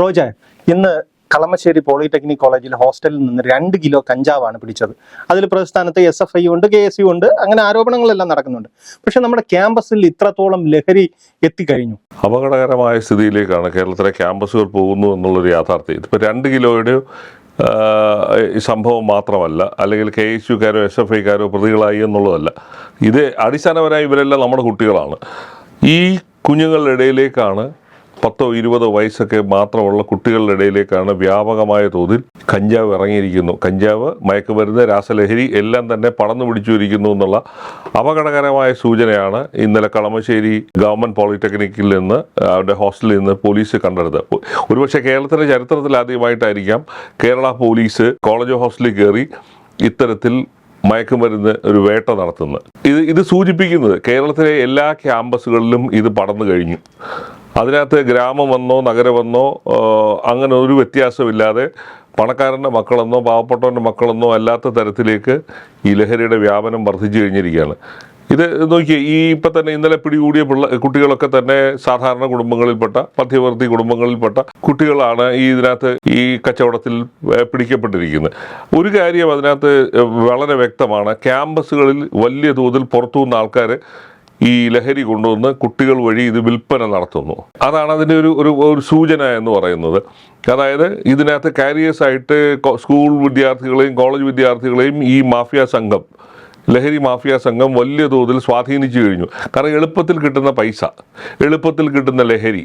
റോജ ഇന്ന് കളമശ്ശേരി പോളിടെക്നിക് കോളേജിൽ ഹോസ്റ്റലിൽ നിന്ന് രണ്ട് കിലോ കഞ്ചാവാണ് പിടിച്ചത്. അതിൽ പ്രസ്ഥാനത്ത് എസ് എഫ് ഐ ഉണ്ട് കെ എസ് യു ഉണ്ട് അങ്ങനെ ആരോപണങ്ങളെല്ലാം നടക്കുന്നുണ്ട്. പക്ഷെ നമ്മുടെ ക്യാമ്പസിൽ ഇത്രത്തോളം ലഹരി എത്തിക്കഴിഞ്ഞു. അപകടകരമായ സ്ഥിതിയിലേക്കാണ് കേരളത്തിലെ ക്യാമ്പസുകൾ പോകുന്നു എന്നുള്ളൊരു യാഥാർത്ഥ്യം. ഇതിപ്പോൾ രണ്ട് കിലോയുടെ സംഭവം മാത്രമല്ല അല്ലെങ്കിൽ കെ എസ് യുക്കാരോ എസ് എഫ് ഐക്കാരോ പ്രതികളായി എന്നുള്ളതല്ല. ഇത് അടിസ്ഥാനപരമായി ഇവരെല്ലാം നമ്മുടെ കുട്ടികളാണ്. ഈ കുഞ്ഞുങ്ങളുടെ ഇടയിലേക്കാണ് പത്തോ ഇരുപതോ വയസ്സൊക്കെ മാത്രമുള്ള കുട്ടികളുടെ ഇടയിലേക്കാണ് വ്യാപകമായ തോതിൽ കഞ്ചാവ് ഇറങ്ങിയിരിക്കുന്നു. കഞ്ചാവ് മയക്കുമരുന്ന് രാസലഹരി എല്ലാം തന്നെ പടന്നു പിടിച്ചിരിക്കുന്നു എന്നുള്ള അപകടകരമായ സൂചനയാണ് ഇന്നലെ കളമശ്ശേരി ഗവൺമെന്റ് പോളിടെക്നിക്കിൽ നിന്ന് അവരുടെ ഹോസ്റ്റലിൽ നിന്ന് പോലീസ് കണ്ടെടുത്തത്. ഒരുപക്ഷെ കേരളത്തിന്റെ ചരിത്രത്തിൽ ആദ്യമായിട്ടായിരിക്കാം കേരള പോലീസ് കോളേജ് ഹോസ്റ്റലിൽ കയറി ഇത്തരത്തിൽ മയക്കുമരുന്ന് ഒരു വേട്ട നടത്തുന്നത്. ഇത് ഇത് സൂചിപ്പിക്കുന്നത് കേരളത്തിലെ എല്ലാ ക്യാമ്പസുകളിലും ഇത് പടന്നു കഴിഞ്ഞു. അതിനകത്ത് ഗ്രാമമെന്നോ നഗരമെന്നോ അങ്ങനെ ഒരു വ്യത്യാസമില്ലാതെ പണക്കാരന്റെ മക്കളെന്നോ പാവപ്പെട്ടവന്റെ മക്കളെന്നോ അല്ലാത്ത തരത്തിലേക്ക് ഈ ലഹരിയുടെ വ്യാപനം വർദ്ധിച്ചു കഴിഞ്ഞിരിക്കുകയാണ്. ഇത് നോക്കിയേ ഈ ഇപ്പം തന്നെ ഇന്നലെ പിടികൂടിയ പിള്ള കുട്ടികളൊക്കെ തന്നെ സാധാരണ കുടുംബങ്ങളിൽപ്പെട്ട മധ്യവർത്തി കുടുംബങ്ങളിൽപ്പെട്ട കുട്ടികളാണ് ഈ ഇതിനകത്ത് ഈ കച്ചവടത്തിൽ പിടിക്കപ്പെട്ടിരിക്കുന്നത്. ഒരു കാര്യം അതിനകത്ത് വളരെ വ്യക്തമാണ്. ക്യാമ്പസുകളിൽ വലിയ തോതിൽ പുറത്തുനിന്ന് ആൾക്കാർ ഈ ലഹരി കൊണ്ടുവന്ന് കുട്ടികൾ വഴി ഇത് വിൽപ്പന നടത്തുന്നു. അതാണ് അതിന്റെ ഒരു ഒരു സൂചന എന്ന് പറയുന്നത്. അതായത് ഇതിനകത്ത് കാരിയേഴ്സായിട്ട് സ്കൂൾ വിദ്യാർത്ഥികളെയും കോളേജ് വിദ്യാർത്ഥികളെയും ഈ മാഫിയ സംഘം ലഹരി മാഫിയ സംഘം വലിയ തോതിൽ സ്വാധീനിച്ചു കഴിഞ്ഞു. കാരണം എളുപ്പത്തിൽ കിട്ടുന്ന പൈസ എളുപ്പത്തിൽ കിട്ടുന്ന ലഹരി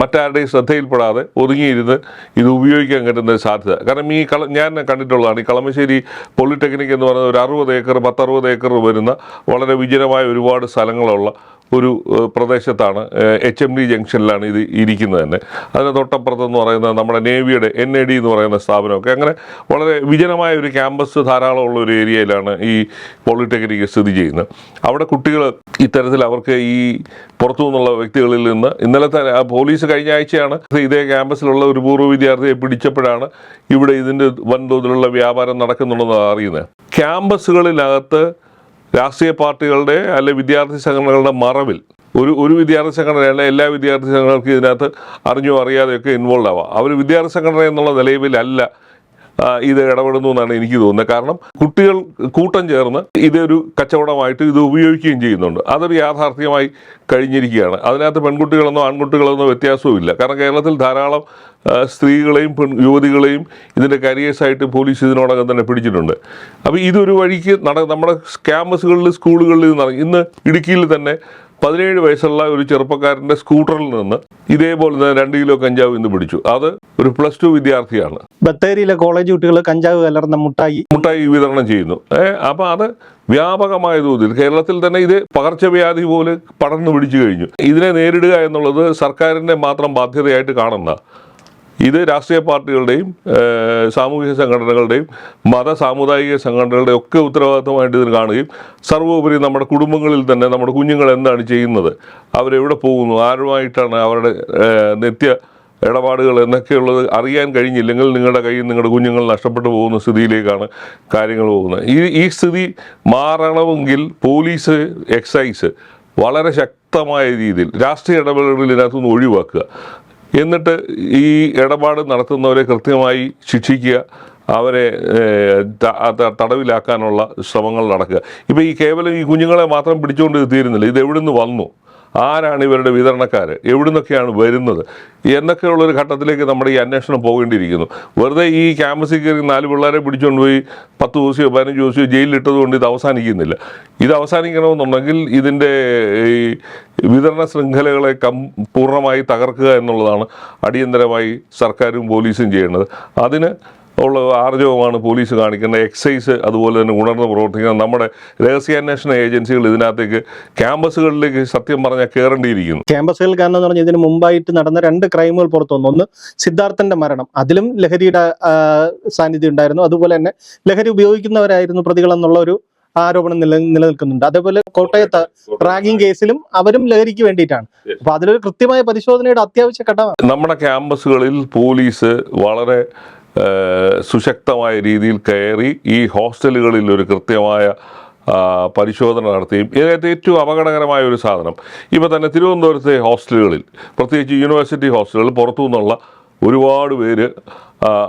മറ്റാരുടെയും ശ്രദ്ധയിൽപ്പെടാതെ ഒതുങ്ങിയിരുന്ന് ഇത് ഉപയോഗിക്കാൻ കിട്ടുന്ന സാധ്യത. കാരണം ഈ കള ഞാൻ കണ്ടിട്ടുള്ളതാണ് ഈ കളമശ്ശേരി പോളിടെക്നിക് എന്ന് പറയുന്ന ഒരു അറുപത് ഏക്കർ പത്തറുപത് ഏക്കർ വരുന്ന വളരെ വിജനമായ ഒരുപാട് സ്ഥലങ്ങളുള്ള ഒരു പ്രദേശത്താണ് എച്ച് എം ഡി ജംഗ്ഷനിലാണ് ഇത് ഇരിക്കുന്നത് തന്നെ. അതിന് തൊട്ടപ്പുറത്തെന്ന് പറയുന്ന നമ്മുടെ നേവിയുടെ എൻ എ ഡി എന്ന് പറയുന്ന സ്ഥാപനമൊക്കെ അങ്ങനെ വളരെ വിജനമായ ഒരു ക്യാമ്പസ് ധാരാളമുള്ള ഒരു ഏരിയയിലാണ് ഈ പോളിടെക്നിക്ക് സ്ഥിതി ചെയ്യുന്നത്. അവിടെ കുട്ടികൾ ഇത്തരത്തിൽ അവർക്ക് ഈ പുറത്തു നിന്നുള്ള വ്യക്തികളിൽ നിന്ന് ഇന്നലെ തന്നെ ആ പോലീസ് കഴിഞ്ഞ ആഴ്ചയാണ് ഇതേ ക്യാമ്പസിലുള്ള ഒരു പൂർവ വിദ്യാർത്ഥിയെ പിടിച്ചപ്പോഴാണ് ഇവിടെ ഇതിന്റെ വൻതോതിലുള്ള വ്യാപാരം നടക്കുന്നുണ്ടെന്ന് അറിയുന്നത്. ക്യാമ്പസുകളിനകത്ത് രാഷ്ട്രീയ പാർട്ടികളുടെ അല്ലെ വിദ്യാർത്ഥി സംഘടനകളുടെ മറവിൽ. ഒരു ഒരു വിദ്യാർത്ഥി സംഘടനയല്ല എല്ലാ വിദ്യാർത്ഥി സംഘടനകൾക്കും ഇതിനകത്ത് അറിഞ്ഞോ അറിയാതെയൊക്കെ ഇൻവോൾവ് ആവാം. അവർ വിദ്യാർത്ഥി സംഘടന എന്നുള്ള നിലവിലല്ല ആ, ഇത് ഇടപെടുന്നു എന്നാണ് എനിക്ക് തോന്നുന്നത്. കാരണം കുട്ടികൾ കൂട്ടം ചേർന്ന് ഇതൊരു കച്ചവടമായിട്ട് ഇത് ഉപയോഗിക്കുകയും ചെയ്യുന്നുണ്ട്. അതൊരു യാഥാർത്ഥ്യമായി കഴിഞ്ഞിരിക്കുകയാണ്. അതിനകത്ത് പെൺകുട്ടികളെന്നോ ആൺകുട്ടികളെന്നോ വ്യത്യാസവുമില്ല. കാരണം കേരളത്തിൽ ധാരാളം സ്ത്രീകളെയും പെൺ യുവതികളെയും ഇതിന്റെ കരിയേഴ്സായിട്ട് പോലീസ് ഇതിനോടകം തന്നെ പിടിച്ചിട്ടുണ്ട്. അപ്പോൾ ഇതൊരു വഴിക്ക് നട നമ്മുടെ ക്യാമ്പസുകളിൽ സ്കൂളുകളിൽ ഇന്ന് ഇടുക്കിയിൽ തന്നെ പതിനേഴ് വയസ്സുള്ള ഒരു ചെറുപ്പക്കാരന്റെ സ്കൂട്ടറിൽ നിന്ന് ഇതേപോലെ തന്നെ രണ്ട് കിലോ കഞ്ചാവ് ഇന്ന് പിടിച്ചു. അത് ഒരു പ്ലസ് ടു വിദ്യാർത്ഥിയാണ്. ബത്തേരിയിലെ കോളേജ് കുട്ടികൾ കഞ്ചാവ് കലർന്ന മുട്ടായി. മുട്ടായി വിതരണം ചെയ്യുന്നു. ഏഹ് അപ്പൊ അത് വ്യാപകമായ തോതിൽ കേരളത്തിൽ തന്നെ ഇത് പകർച്ചവ്യാധി പോലെ പടർന്നു പിടിച്ചു കഴിഞ്ഞു. ഇതിനെ നേരിടുക എന്നുള്ളത് സർക്കാരിന്റെ മാത്രം ബാധ്യതയായിട്ട് കാണുന്ന ഇത് രാഷ്ട്രീയ പാർട്ടികളുടെയും സാമൂഹിക സംഘടനകളുടെയും മത സാമുദായിക സംഘടനകളുടെയും ഒക്കെ ഉത്തരവാദിത്തമായിട്ട് ഇതിന് കാണുകയും സർവോപരി നമ്മുടെ കുടുംബങ്ങളിൽ തന്നെ നമ്മുടെ കുഞ്ഞുങ്ങൾ എന്താണ് ചെയ്യുന്നത്? അവരെവിടെ പോകുന്നു? ആരുമായിട്ടാണ് അവരുടെ നിത്യ ഇടപാടുകൾ എന്നൊക്കെയുള്ളത് അറിയാൻ കഴിഞ്ഞില്ലെങ്കിൽ നിങ്ങളുടെ കയ്യിൽ നിങ്ങളുടെ കുഞ്ഞുങ്ങൾ നഷ്ടപ്പെട്ടു പോകുന്ന സ്ഥിതിയിലേക്കാണ് കാര്യങ്ങൾ പോകുന്നത്. ഈ ഈ സ്ഥിതി മാറണമെങ്കിൽ പോലീസ് എക്സൈസ് വളരെ ശക്തമായ രീതിയിൽ രാഷ്ട്രീയ ഇടപെടലുകൾ ഇതിനകത്തുനിന്ന് ഒഴിവാക്കുക. എന്നിട്ട് ഈ ഇടപാട് നടത്തുന്നവരെ കൃത്യമായി ശിക്ഷിക്കുക അവരെ തടവിലാക്കാനുള്ള ശ്രമങ്ങൾ നടക്കുക. ഇപ്പോൾ ഈ കേവലം ഈ കുഞ്ഞുങ്ങളെ മാത്രം പിടിച്ചുകൊണ്ട് തീരുന്നില്ല ഇത് നിന്ന് വന്നു? ആരാണ് ഇവരുടെ വിതരണക്കാർ എവിടുന്നൊക്കെയാണ് വരുന്നത്? എന്നൊക്കെയുള്ളൊരു ഘട്ടത്തിലേക്ക് നമ്മുടെ ഈ അന്വേഷണം പോകേണ്ടിയിരിക്കുന്നു. വെറുതെ ഈ ക്യാമ്പസിൽ കയറി നാല് പിള്ളേരെ പിടിച്ചുകൊണ്ട് പോയി പത്ത് ദിവസമോ പതിനഞ്ച് ദിവസമോ ജയിലിലിട്ടത് കൊണ്ട് ഇത് അവസാനിക്കുന്നില്ല. ഇത് അവസാനിക്കണമെന്നുണ്ടെങ്കിൽ ഇതിന്റെ ഈ വിതരണ ശൃംഖലകളെ കം പൂർണമായി തകർക്കുക എന്നുള്ളതാണ് അടിയന്തരമായി സർക്കാരും പോലീസും ചെയ്യേണ്ടത് അതിന് ഉള്ള ആർജവമാണ് പോലീസ് കാണിക്കുന്നത് എക്സൈസ് അതുപോലെ തന്നെ ഉണർന്ന് പ്രവർത്തിക്കുന്ന നമ്മുടെ രഹസ്യാന്വേഷണ ഏജൻസികൾ ഇതിനകത്തേക്ക് ക്യാമ്പസുകളിലേക്ക് സത്യം പറഞ്ഞാൽ കയറേണ്ടിയിരിക്കുന്നു. ക്യാമ്പസുകൾ കാരണം എന്ന് പറഞ്ഞാൽ ഇതിന് മുമ്പായിട്ട് നടന്ന രണ്ട് ക്രൈമുകൾ പുറത്തു വന്നു ഒന്ന് സിദ്ധാർത്ഥന്റെ മരണം. അതിലും ലഹരിയുടെ സാന്നിധ്യം ഉണ്ടായിരുന്നു. അതുപോലെ തന്നെ ലഹരി ഉപയോഗിക്കുന്നവരായിരുന്നു പ്രതികളെന്നുള്ള ഒരു ആരോപണം നില നിലനിൽക്കുന്നുണ്ട്. അതേപോലെ കോട്ടയത്ത് റാഗിംഗ് കേസിലും അവരും ലഹരിക്ക് വേണ്ടിയിട്ടാണ്. അപ്പൊ അതിലൊരു കൃത്യമായ പരിശോധനയുടെ അത്യാവശ്യ ഘട്ടമാണ്. നമ്മുടെ ക്യാമ്പസുകളിൽ പോലീസ് വളരെ സുശക്തമായ രീതിയിൽ കയറി ഈ ഹോസ്റ്റലുകളിൽ ഒരു കൃത്യമായ പരിശോധന നടത്തുകയും ഇതിനകത്ത് ഏറ്റവും അപകടകരമായ ഒരു സാധനം. ഇപ്പോൾ തന്നെ തിരുവനന്തപുരത്തെ ഹോസ്റ്റലുകളിൽ പ്രത്യേകിച്ച് യൂണിവേഴ്സിറ്റി ഹോസ്റ്റലുകളിൽ പുറത്തു നിന്നുള്ള ഒരുപാട് പേര്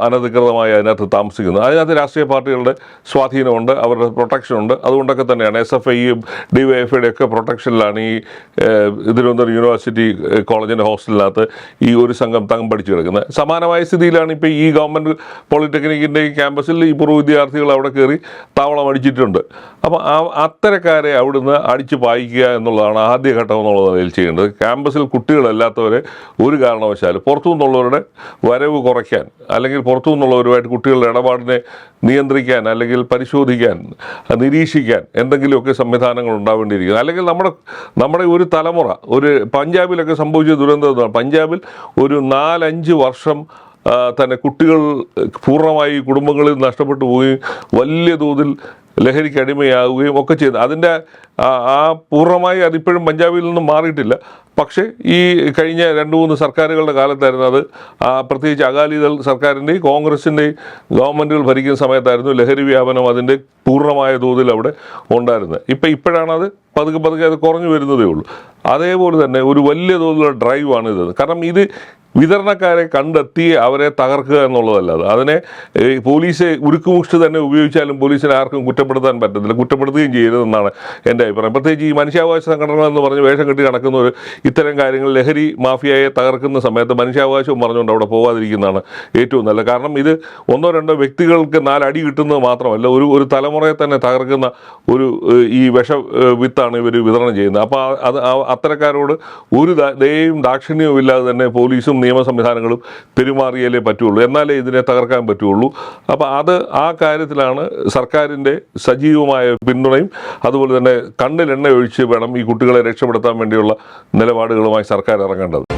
അനധികൃതമായി അതിനകത്ത് താമസിക്കുന്നു. അതിനകത്ത് രാഷ്ട്രീയ പാർട്ടികളുടെ സ്വാധീനമുണ്ട് അവരുടെ പ്രൊട്ടക്ഷൻ ഉണ്ട്. അതുകൊണ്ടൊക്കെ തന്നെയാണ് എസ് എഫ് ഐയും ഡി വൈ എഫ് ഐയുടെ ഒക്കെ പ്രൊട്ടക്ഷനിലാണ് ഈ തിരുവനന്തപുരം യൂണിവേഴ്സിറ്റി കോളേജിന്റെ ഹോസ്റ്റലിനകത്ത് ഈ ഒരു സംഘം തങ്കം പഠിച്ചു കിടക്കുന്നത്. സമാനമായ സ്ഥിതിയിലാണ് ഇപ്പോൾ ഈ ഗവൺമെന്റ് പോളിടെക്നിക്കിന്റെ ഈ ക്യാമ്പസിൽ ഈ പൂർവ വിദ്യാർത്ഥികൾ അവിടെ കയറി താവളം അടിച്ചിട്ടുണ്ട്. അപ്പോൾ ആ അത്തരക്കാരെ അവിടുന്ന് അടിച്ച് പായിക്കുക എന്നുള്ളതാണ് ആദ്യഘട്ടം എന്നുള്ള നിലയിൽ ചെയ്യേണ്ടത്. ക്യാമ്പസിൽ കുട്ടികളല്ലാത്തവരെ ഒരു കാരണവശാലും പുറത്തു നിന്നുള്ളവരുടെ വരവ് കുറയ്ക്കാൻ അല്ലെങ്കിൽ പുറത്തു നിന്നുള്ളവരുമായിട്ട് കുട്ടികളുടെ ഇടപാടിനെ നിയന്ത്രിക്കാൻ അല്ലെങ്കിൽ പരിശോധിക്കാൻ നിരീക്ഷിക്കാൻ എന്തെങ്കിലുമൊക്കെ സംവിധാനങ്ങൾ ഉണ്ടാവേണ്ടിയിരിക്കുന്നു അല്ലെങ്കിൽ നമ്മുടെ നമ്മുടെ ഒരു തലമുറ ഒരു പഞ്ചാബിലൊക്കെ സംഭവിച്ച ദുരന്തം? പഞ്ചാബിൽ ഒരു നാലഞ്ച് വർഷം തന്നെ കുട്ടികൾ പൂർണമായി കുടുംബങ്ങളിൽ നഷ്ടപ്പെട്ടു പോവുകയും വലിയ തോതിൽ ലഹരിക്ക് അടിമയാവുകയും ഒക്കെ ചെയ്തു. അതിന്റെ ആ- പൂർണമായി അതിപ്പോഴും പഞ്ചാബിൽ നിന്നും മാറിയിട്ടില്ല. പക്ഷേ ഈ കഴിഞ്ഞ രണ്ട് മൂന്ന് സർക്കാരുകളുടെ കാലത്തായിരുന്നു അത്. പ്രത്യേകിച്ച് അകാലിദൾ സർക്കാരിന്റെയും കോൺഗ്രസിന്റെയും ഗവൺമെന്റുകൾ ഭരിക്കുന്ന സമയത്തായിരുന്നു ലഹരി വ്യാപനം അതിന്റെ പൂർണമായ തോതിൽ അവിടെ ഉണ്ടായിരുന്നത്. ഇപ്പം ഇപ്പോഴാണത് പതുക്കെ പതുക്കെ അത് കുറഞ്ഞു വരുന്നതേ ഉള്ളൂ. അതേപോലെ തന്നെ ഒരു വലിയ തോതിലുള്ള ഡ്രൈവാണ് ഇത്. കാരണം ഇത് വിതരണക്കാരെ കണ്ടെത്തി അവരെ തകർക്കുക എന്നുള്ളതല്ലാതെ അതിനെ പോലീസ് ഉരുക്കുമുഷ്ടി തന്നെ ഉപയോഗിച്ചാലും പോലീസിനെ ആർക്കും കുറ്റപ്പെടുത്താൻ പറ്റത്തില്ല. കുറ്റപ്പെടുത്തുകയും ചെയ്യരുതെന്നാണ് എന്റെ അഭിപ്രായം. പ്രത്യേകിച്ച് ഈ മനുഷ്യാവകാശ സംഘടനകൾ എന്ന് പറഞ്ഞ് വേഷം കെട്ടി നടക്കുന്ന ഒരു ഇത്തരം കാര്യങ്ങൾ ലഹരി മാഫിയയെ തകർക്കുന്ന സമയത്ത് മനുഷ്യാവകാശവും പറഞ്ഞുകൊണ്ട് അവിടെ പോകാതിരിക്കുന്നതാണ് ഏറ്റവും നല്ലത്. കാരണം ഇത് ഒന്നോ രണ്ടോ വ്യക്തികൾക്ക് നാലടി കിട്ടുന്നത് മാത്രമല്ല ഒരു ഒരു തലമുറയെ തന്നെ തകർക്കുന്ന ഒരു ഈ വിഷ ഏഹ്, വിത്താണ് ഇവർ വിതരണം ചെയ്യുന്നത്. അപ്പോൾ അത് അത്തരക്കാരോട് ഒരു ദയയും ദാക്ഷിണ്യവും ഇല്ലാതെ തന്നെ പോലീസും നിയമ സംവിധാനങ്ങളും പെരുമാറിയാലേ പറ്റുള്ളൂ. എന്നാലേ ഇതിനെ തകർക്കാൻ പറ്റുള്ളൂ. അപ്പോൾ അത് ആ കാര്യത്തിലാണ് സർക്കാരിന്റെ സജീവമായ പിന്തുണയും അതുപോലെ തന്നെ കണ്ണിലെണ്ണ ഒഴിച്ച് വേണം ഈ കുട്ടികളെ രക്ഷപ്പെടുത്താൻ വേണ്ടിയുള്ള നിലപാടുകളുമായി സർക്കാർ ഇറങ്ങേണ്ടത്.